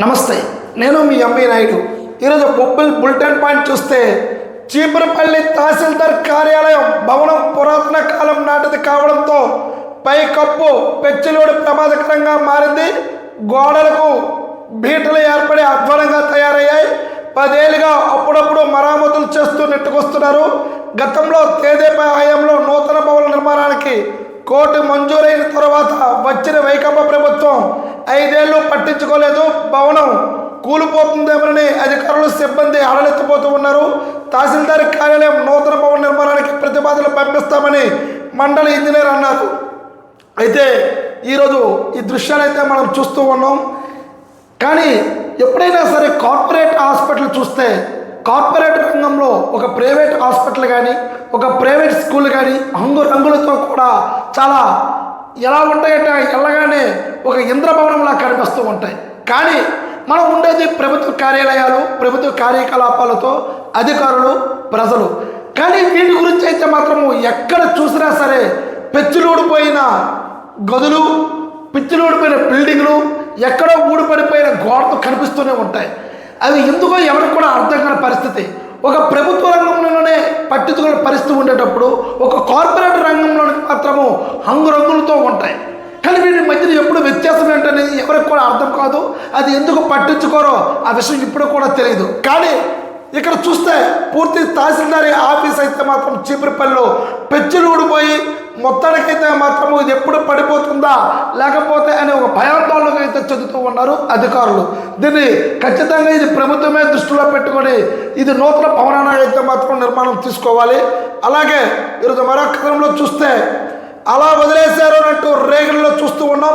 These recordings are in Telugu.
నమస్తే నేను మీ ఎంబీ నాయుడు. ఈరోజు బొబ్బిల్ బులెటిన్ పాయింట్ చూస్తే చీపురపల్లి తహసీల్దార్ కార్యాలయం భవనం పురాతన కాలం నాటిది కావడంతో పై కప్పు పెచ్చులోడు ప్రమాదకరంగా మారింది. గోడలకు బీటలు ఏర్పడి అధ్వానంగా తయారయ్యాయి. పదేళ్ళుగా అప్పుడప్పుడు మరామతులు చేస్తూ నెట్టుకొస్తున్నారు. గతంలో తేదేపై హయాంలో నూతన భవన నిర్మాణానికి కోర్టు మంజూరైన తర్వాత వచ్చిన వైకప్ప ప్రభుత్వం ఐదేళ్ళు పట్టించుకోలేదు. భవనం కూలిపోతుందేమోనని అధికారులు సిబ్బంది అడలెత్తిపోతూ ఉన్నారు. తహసీల్దార్ కార్యాలయం నూతన భవన నిర్మాణానికి ప్రతిపాదనలు పంపిస్తామని మండలి ఇంజనీర్ అన్నారు. అయితే ఈరోజు ఈ దృశ్యాలైతే అయితే మనం చూస్తూ ఉన్నాం. కానీ ఎప్పుడైనా సరే కార్పొరేట్ హాస్పిటల్ చూస్తే కార్పొరేట్ రంగంలో ఒక ప్రైవేట్ హాస్పిటల్ కానీ ఒక ప్రైవేట్ స్కూల్ కానీ రంగులతో కూడా చాలా ఎలా ఉంటాయంటే వెళ్ళగానే ఒక ఇంద్రభవనంలా కనిపిస్తూ ఉంటాయి. కానీ మనం ఉండేది ప్రభుత్వ కార్యాలయాలు ప్రభుత్వ కార్యకలాపాలతో అధికారులు ప్రజలు. కానీ వీటి గురించి అయితే మాత్రము ఎక్కడ చూసినా సరే పెచ్చులూడిపోయిన గదులు పిచ్చిలూడిపోయిన బిల్డింగ్లు ఎక్కడో ఊడిపడిపోయిన గోడలు కనిపిస్తూనే ఉంటాయి. అవి ఎందుకో ఎవరికి కూడా అర్థం కాని పరిస్థితి. ఒక ప్రభుత్వ రంగంలోనే పట్టించుకునే పరిస్థితి ఉండేటప్పుడు ఒక కార్పొరేట్ రంగంలో మాత్రము హంగురంగులతో ఉంటాయి. కానీ వీటి మధ్యన ఎప్పుడు వ్యత్యాసం ఏంటనేది ఎవరికి కూడా అర్థం కాదు. అది ఎందుకు పట్టించుకోరో ఆ విషయం ఇప్పుడు కూడా తెలియదు. కానీ ఇక్కడ చూస్తే పూర్తి తహసీల్దారి ఆఫీస్ అయితే మాత్రం చీపురుపల్లిలో పెచ్చులు ఊడిపోయి మొత్తానికైతే మాత్రం ఇది ఎప్పుడు పడిపోతుందా లేకపోతే అనే ఒక భయం అయితే చెందుతూ ఉన్నారు అధికారులు దీన్ని ఖచ్చితంగా ఇది ప్రభుత్వమే దృష్టిలో పెట్టుకొని ఇది నూతన భవనాన్ని అయితే మాత్రం నిర్మాణం తీసుకోవాలి. అలాగే ఈరోజు మరొక క్రమంలో చూస్తే అలా వదిలేశారు అంటూ రేగడిలో చూస్తూ ఉన్నాం.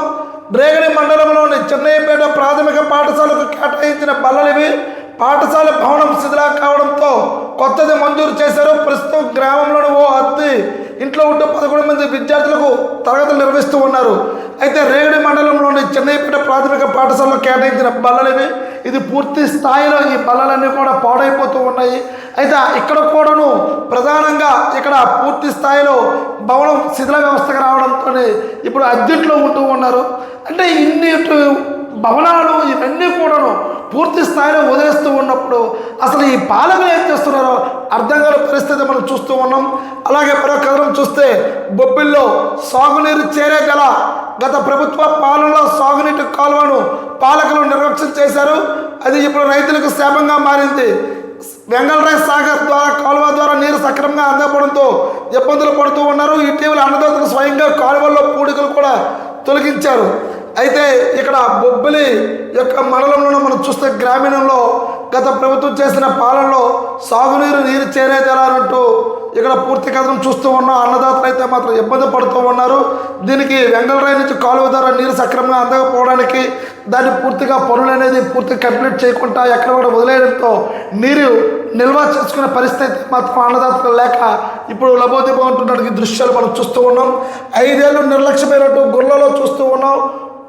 రేగడి మండలంలోని చెన్నైపేట ప్రాథమిక పాఠశాలకు కేటాయించిన బల్లలివి పాఠశాల భవనం శిథిలా కావడంతో కొత్తది మంజూరు చేశారు. ప్రస్తుతం గ్రామంలోని ఓ అద్దె ఇంట్లో ఉంటూ పదకొండు మంది విద్యార్థులకు తరగతులు నిర్వహిస్తూ ఉన్నారు. అయితే రేగడి మండలంలోని చెన్నైపేట ప్రాథమిక పాఠశాలలో కేటాయించిన బల్లలివి ఇది పూర్తి స్థాయిలో ఈ బల్లలన్నీ కూడా పాడైపోతూ ఉన్నాయి. అయితే ఇక్కడ కూడాను ప్రధానంగా ఇక్కడ పూర్తి స్థాయిలో భవనం శిథిల వ్యవస్థకు రావడంతో ఇప్పుడు అద్దెట్లో ఉంటూ ఉన్నారు. అంటే ఇన్ని భవనాలు ఇవన్నీ కూడాను పూర్తి స్థాయిలో వదిలేస్తూ ఉన్నప్పుడు అసలు ఈ పాలకులు ఏం చేస్తున్నారో అర్థం కాని పరిస్థితి మనం చూస్తూ ఉన్నాం. అలాగే మరో కథనం చూస్తే బొబ్బిల్లో సాగునీరు చేరే గల గత ప్రభుత్వ పాలనలో సాగునీటి కాలువను పాలకులు నిర్లక్ష్యం చేశారు. అది ఇప్పుడు రైతులకు శాపంగా మారింది. వెంగళరాయ్ సాగర్ ద్వారా కాలువ ద్వారా నీరు సక్రమంగా అందకపోవడంతో ఇబ్బందులు పడుతూ ఉన్నారు. ఇటీవల అన్నదాతలు స్వయంగా కాలువల్లో పూడికలు కూడా తొలగించారు. అయితే ఇక్కడ బొబ్బిలి యొక్క మండలంలో మనం చూస్తే గ్రామీణంలో గత ప్రభుత్వం చేసిన పాలనలో సాగునీరు నీరు చేరేది ఎలా అంటూ ఇక్కడ పూర్తి కథనం చూస్తూ ఉన్నాం. అన్నదాతలు అయితే మాత్రం ఇబ్బంది పడుతూ ఉన్నారు. దీనికి వెంగళరాయి నుంచి కాలువ ద్వారా నీరు సక్రమంగా అందకపోవడానికి దాన్ని పూర్తిగా పనులు అనేది పూర్తిగా కంప్లీట్ చేయకుండా ఎక్కడ కూడా వదిలేయడంతో నీరు నిల్వ చేసుకునే పరిస్థితి మాత్రం అన్నదాతలు లేక ఇప్పుడు లబోదిబో ఉంటున్నటువంటి దృశ్యాలు మనం చూస్తూ ఉన్నాం. ఐదేళ్ళు నిర్లక్ష్యమైనట్టు గుర్రలో చూస్తూ ఉన్నాం.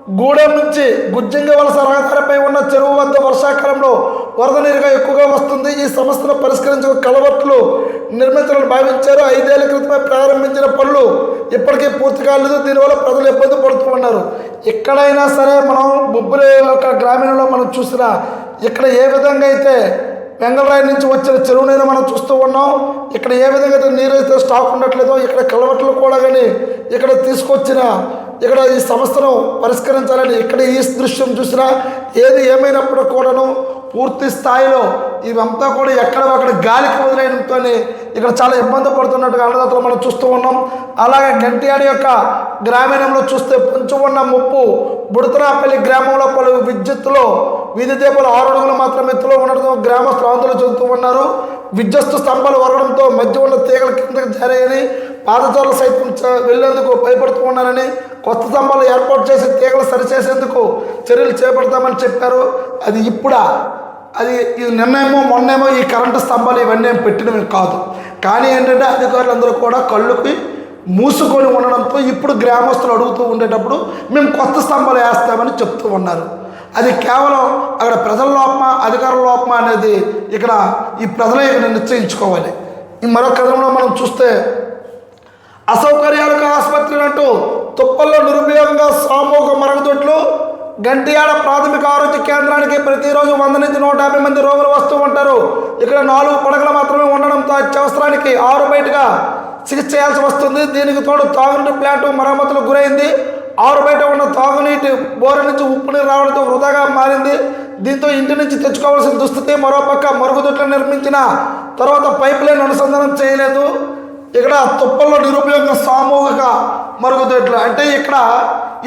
గూడెం నుంచి గుజ్జంగ వలస రహదారిపై ఉన్న చెరువు వద్ద వర్షాకాలంలో వరద నీరుగా ఎక్కువగా వస్తుంది. ఈ సమస్యను పరిష్కరించే కలవట్లు నిర్మించాలని భావించారు. ఐదేళ్ళ క్రితమే ప్రారంభించిన పనులు ఇప్పటికీ పూర్తి కాలేదు. దీనివల్ల ప్రజలు ఇబ్బంది పడుతూ ఉన్నారు. ఎక్కడైనా సరే మనం బొబ్బులి యొక్క గ్రామీణంలో మనం చూసినా ఇక్కడ ఏ విధంగా అయితే వెంగళరాయి నుంచి వచ్చిన చెరువు నీరు మనం చూస్తూ ఉన్నాం ఇక్కడ ఏ విధంగా అయితే నీరు అయితే స్టాక్ ఉండట్లేదో ఇక్కడ కలవట్లు కూడా కానీ ఇక్కడ తీసుకొచ్చిన ఇక్కడ ఈ సమస్యను పరిష్కరించాలని ఇక్కడ ఈ దృశ్యం చూసినా ఏది ఏమైనప్పుడు కూడాను పూర్తి స్థాయిలో ఇవంతా కూడా ఎక్కడ అక్కడ గాలికి వదిలేయడంతో ఇక్కడ చాలా ఇబ్బంది పడుతున్నట్టుగా అన్నదాతలు మనం చూస్తూ ఉన్నాం. అలాగే గంటియాడి యొక్క గ్రామీణంలో చూస్తే పొంచి ఉన్న ముప్పు బుడతనాపల్లి గ్రామంలో పలు విద్యుత్తులో వీధి దీపాలు ఆరు అడుగులు మాత్రం ఎత్తులో ఉండడంతో గ్రామస్తులు ఆందోళన చెందుతూ ఉన్నారు. విద్యుత్ స్తంభాలు వరగడంతో మధ్య ఉన్న తీగల కిందకి జారయ్యని పాదచారులు సైతం చ- భయపడుతూ ఉన్నారని కొత్త స్తంభాలు ఏర్పాటు చేసి తీగలు సరిచేసేందుకు చర్యలు చేపడతామని చెప్పారు. అది ఇప్పుడా? అది ఇది నిన్నేమో మొన్నేమో ఈ కరెంటు స్తంభాలు ఇవన్నీ ఏం పెట్టినవి కాదు. కానీ ఏంటంటే అధికారులందరూ కూడా కళ్ళుకి మూసుకొని ఉండడంతో ఇప్పుడు గ్రామస్తులు అడుగుతూ ఉండేటప్పుడు మేము కొత్త స్తంభాలు వేస్తామని చెప్తూ ఉన్నారు. అది కేవలం అక్కడ ప్రజల లోపమా అధికారుల లోపమా అనేది ఇక్కడ ఈ ప్రజలే ఇక్కడ నిశ్చయించుకోవాలి. ఈ మరొక కథనంలో మనం చూస్తే అసౌకర్యాలకు ఆసుపత్రి అంటూ తుప్పల్లో నిరుపయోగంగా సామూహిక మరుగుదొడ్లు గంటియాడ ప్రాథమిక ఆరోగ్య కేంద్రానికి ప్రతిరోజు వంద నుంచి నూట యాభై మంది రోగులు వస్తూ ఉంటారు. ఇక్కడ నాలుగు పడగలు మాత్రమే ఉండడంతో అత్యవసరానికి ఆరు బయటగా చికిత్స చేయాల్సి వస్తుంది. దీనికి తోడు తాగునీటి ప్లాంట్ మరమ్మతులకు గురైంది. ఆరు బయట ఉన్న తాగునీటి బోర నుంచి ఉప్పు నీరు రావడంతో వృధాగా మారింది. దీంతో ఇంటి నుంచి తెచ్చుకోవాల్సిన దుస్థితి మరోపక్క మరుగుదొడ్లు నిర్మించిన తర్వాత పైప్ లైన్ అనుసంధానం చేయలేదు. ఇక్కడ తుప్పల్లో నిరుపయోగ సామూహిక మరుగుదొడ్లు. అంటే ఇక్కడ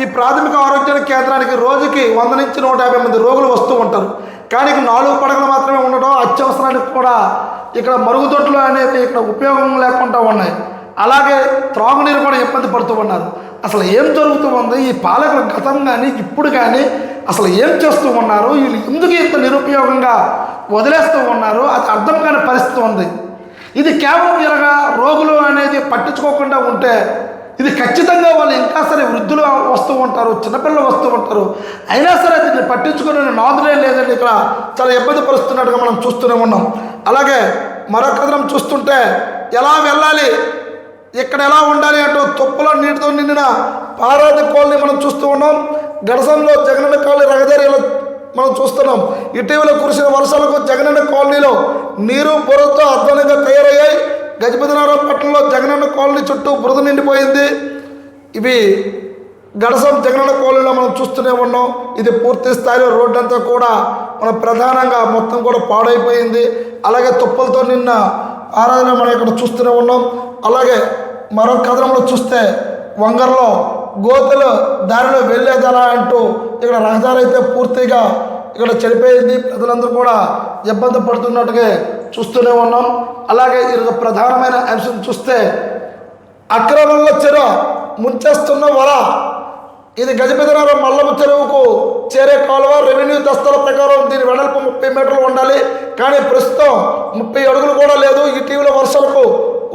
ఈ ప్రాథమిక ఆరోగ్య కేంద్రానికి రోజుకి వంద నుంచి నూట యాభై మంది రోగులు వస్తూ ఉంటారు. కానీ నాలుగు పడగలు మాత్రమే ఉండడం అత్యవసరానికి కూడా ఇక్కడ మరుగుదొడ్లు అనేది ఇక్కడ ఉపయోగం లేకుండా ఉన్నాయి. అలాగే త్రాగునీరు కూడా ఇబ్బంది పడుతూ ఉన్నారు. అసలు ఏం జరుగుతూ ఉంది? ఈ పాలకులు గతం కానీ ఇప్పుడు కానీ అసలు ఏం చేస్తూ ఉన్నారు? వీళ్ళు ఎందుకు ఇంత నిరుపయోగంగా వదిలేస్తూ ఉన్నారు? అది అర్థం కాని పరిస్థితి ఉంది. ఇది కేవలం ఇలాగా రోగులు అనేది పట్టించుకోకుండా ఉంటే ఇది ఖచ్చితంగా వాళ్ళు ఇంకా సరే వృద్ధులు వస్తూ ఉంటారు చిన్నపిల్లలు వస్తూ ఉంటారు. అయినా సరే దీన్ని పట్టించుకునే నాదులే లేదండి ఇక్కడ. చాలా ఇబ్బంది పరుస్తున్నట్టుగా మనం చూస్తూనే ఉన్నాం. అలాగే మరొక కథనం చూస్తుంటే ఎలా వెళ్ళాలి ఇక్కడ ఎలా ఉండాలి అంటూ తుప్పలో నీటితో నిండిన పారాది కాలనీ మనం చూస్తూ ఉన్నాం. గడసంలో జగనన్న కాలనీ రహదారిలో మనం చూస్తున్నాం. ఇటీవల కురిసిన వర్షాలకు జగనన్న కాలనీలో నీరు పొరతో అద్భుతంగా తయారయ్యాయి. గజపతినారాయణ పట్టణంలో జగనన్న కాలనీ చుట్టూ బురద నిండిపోయింది. ఇవి గడసం జగనన్న కాలనీలో మనం చూస్తూనే ఉన్నాం. ఇది పూర్తి స్థాయిలో రోడ్డు అంతా కూడా మన ప్రధానంగా మొత్తం కూడా పాడైపోయింది. అలాగే తుప్పలతో నిన్న ఆరాధన మనం ఇక్కడ చూస్తూనే ఉన్నాం. అలాగే మరో కథనంలో చూస్తే వంగర్లో గోతులు దారిలో వెళ్ళేదలా అంటూ ఇక్కడ రహదారి అయితే పూర్తిగా ఇక్కడ చనిపోయింది ప్రజలందరూ కూడా ఇబ్బంది పడుతున్నట్టుగా చూస్తూనే ఉన్నాం. అలాగే ఈరోజు ప్రధానమైన అంశం చూస్తే అక్రమంలో చెరువు ముంచేస్తున్న వల. ఇది గజపతినగరం మల్లమ్మ చెరువుకు చేరే కాలువ రెవెన్యూ దస్తల ప్రకారం దీని వెడల్పు ముప్పై మీటర్లు ఉండాలి. కానీ ప్రస్తుతం ముప్పై అడుగులు కూడా లేదు. ఇటీవల వర్షాలకు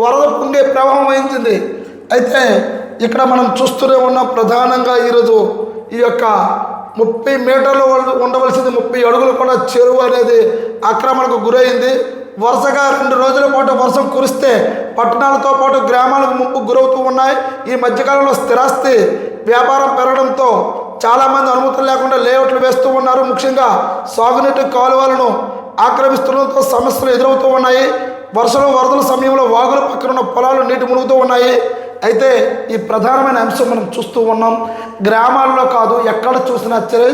వరద పొంగే ప్రవాహం వహించింది అయితే ఇక్కడ మనం చూస్తూనే ఉన్నాం ప్రధానంగా ఈరోజు ఈ యొక్క ముప్పై మీటర్లు ఉండవలసింది ముప్పై అడుగులు కూడా చెరువు అనేది ఆక్రమణకు గురైంది. వరుసగా రెండు రోజుల పాటు వర్షం కురిస్తే పట్టణాలతో పాటు గ్రామాలకు ముంపు గురవుతూ ఉన్నాయి. ఈ మధ్యకాలంలో స్థిరాస్తి వ్యాపారం పెరగడంతో చాలామంది అనుమతులు లేకుండా లేఅవుట్లు వేస్తూ ఉన్నారు. ముఖ్యంగా సాగునీటి కాలువలను ఆక్రమిస్తుండటంతో సమస్యలు ఎదురవుతూ ఉన్నాయి. వర్షం వరదల సమయంలో వాగుల పక్కన ఉన్న పొలాలు నీటి మునుగుతూ ఉన్నాయి. అయితే ఈ ప్రధానమైన అంశం మనం చూస్తూ ఉన్నాం. గ్రామాల్లో కాదు ఎక్కడ చూసినా సరే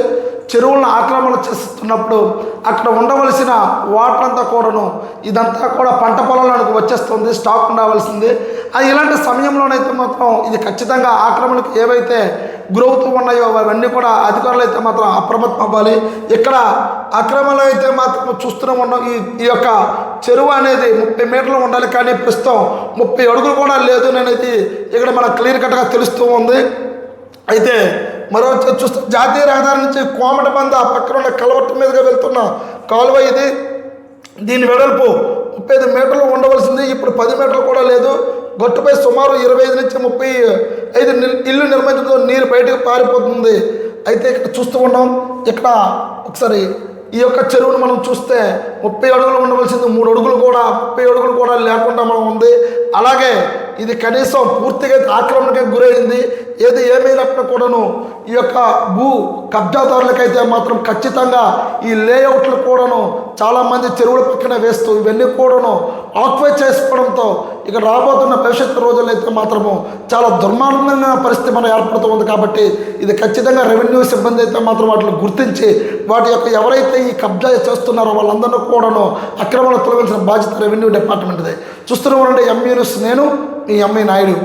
చెరువులను ఆక్రమణ చేస్తున్నప్పుడు అక్కడ ఉండవలసిన వాటర్ అంతా కూడాను ఇదంతా కూడా పంట పొలాలకు వచ్చేస్తుంది స్టాక్ ఉండవలసింది. అది ఇలాంటి సమయంలోనైతే మాత్రం ఇది ఖచ్చితంగా ఆక్రమణకు ఏవైతే గురవుతూ ఉన్నాయో అవన్నీ కూడా అధికారులు అయితే మాత్రం అప్రమత్తం అవ్వాలి ఇక్కడ అక్రమంలో అయితే మాత్రం చూస్తూనే ఉన్నాం. ఈ ఈ యొక్క చెరువు అనేది ముప్పై మీటర్లు ఉండాలి కానీ ప్రస్తుతం ముప్పై అడుగులు కూడా లేదు అనేది ఇక్కడ మనకు క్లియర్ కట్గా తెలుస్తూ ఉంది. అయితే మరో చూస్తే జాతీయ రహదారి నుంచి కోమట బంద పక్కన ఉన్న కలవట్టు మీదుగా వెళ్తున్న కాలువ ఇది. దీని వెడల్పు ముప్పై ఐదు మీటర్లు ఉండవలసింది. ఇప్పుడు పది మీటర్లు కూడా లేదు. గట్టుపై సుమారు ఇరవై ఐదు నుంచి ముప్పై ఐదు ఇల్లు నిర్మించడంతో నీరు బయటకు పారిపోతుంది. అయితే ఇక్కడ చూస్తూ ఉన్నాం. ఇక్కడ ఒకసారి ఈ యొక్క చెరువును మనం చూస్తే ముప్పై అడుగులు ఉండవలసింది మూడు అడుగులు కూడా ముప్పై అడుగులు కూడా లేకుండా మనం ఉంది. అలాగే ఇది కనీసం పూర్తిగా ఆక్రమణకి గురైంది. ఏది ఏమైనప్పుడు కూడాను ఈ యొక్క భూ కబ్జాదారులకైతే మాత్రం ఖచ్చితంగా ఈ లేఅవుట్లు కూడాను చాలామంది చెరువుల పక్కన వేస్తూ ఇవన్నీ కూడాను ఆక్యుపై చేసుకోవడంతో ఇక రాబోతున్న భవిష్యత్తు రోజుల్లో అయితే మాత్రము చాలా దుర్మార్గమైన పరిస్థితి మనం ఏర్పడుతుంది కాబట్టి ఇది ఖచ్చితంగా రెవెన్యూ సిబ్బంది అయితే మాత్రం వాటిని గుర్తించి వాటి యొక్క ఎవరైతే ఈ కబ్జా చేస్తున్నారో వాళ్ళందరినీ కూడాను అక్రమాలు తొలగించిన బాధ్యత రెవెన్యూ డిపార్ట్మెంట్దే. చూస్తున్న ఎంఈ న్యూస్. నేను మీ ఎంఈ నాయుడు.